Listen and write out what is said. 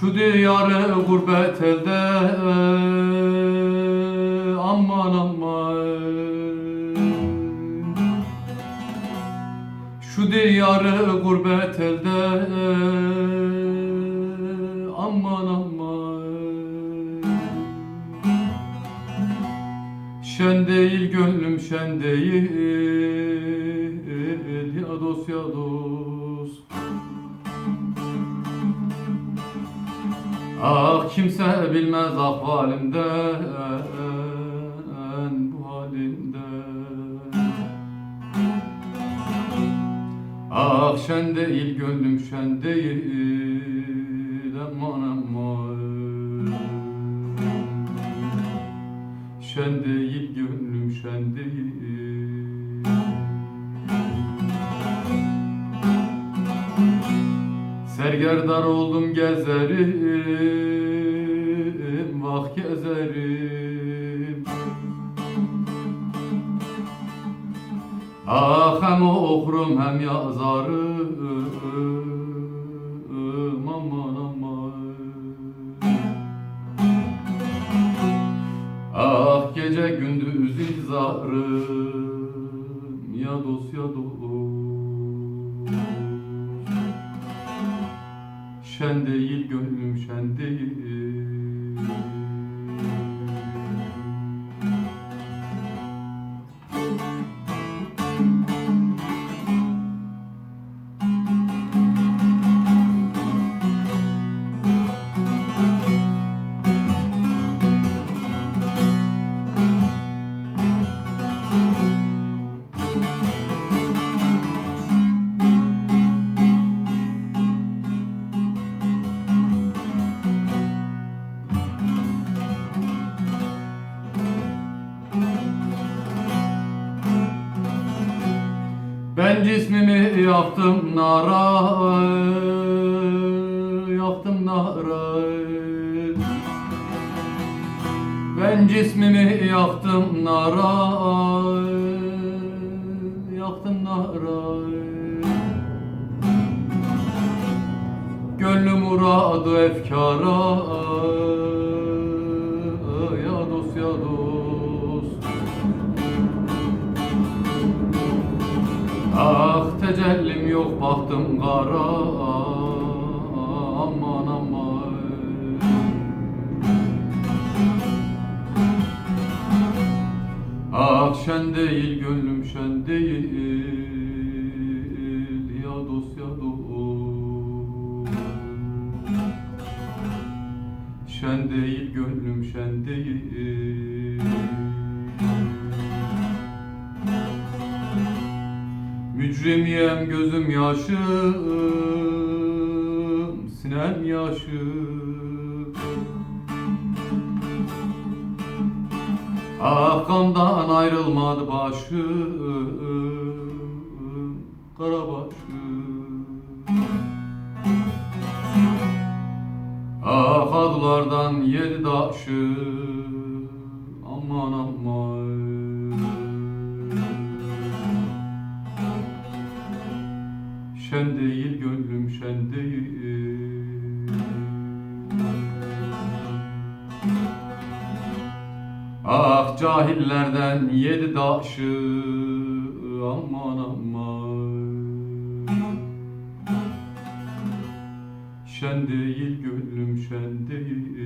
Şu diyarı gurbet elde aman aman. Şu diyarı gurbet elde aman aman. Şen değil gönlüm şen değil ya dost ya dost Ah kimse bilmez ahvalimden bu halimden Ah şen değil gönlüm şen değil aman aman. Şen değil gönlüm şen değil Sergerdar oldum gezerim Vah gezerim. Ah hem okurum hem yazarım Aman aman. Ah gece gündüz izarım Ya dost ya dost Şen değil gönlüm şen değil Ben cismimi yaktım nara Yaktım nara. Ben cismimi yaktım nara Yaktım nara. Gönlüm muradı efkara Tecellim yok bahtım kara. Aman aman. Ah şen değil gönlüm şen değil Ya dost ya dost. Şen değil gönlüm şen değil Mücrimiyem gözüm yaşım Sinem yaşım. Kandan ayrılmadı başım Kara başım Ah adulardan yedi daşım Aman aman Şen değil gönlüm şen değil Ah cahillerden yedi daşı aman aman. Şen değil gönlüm şen değil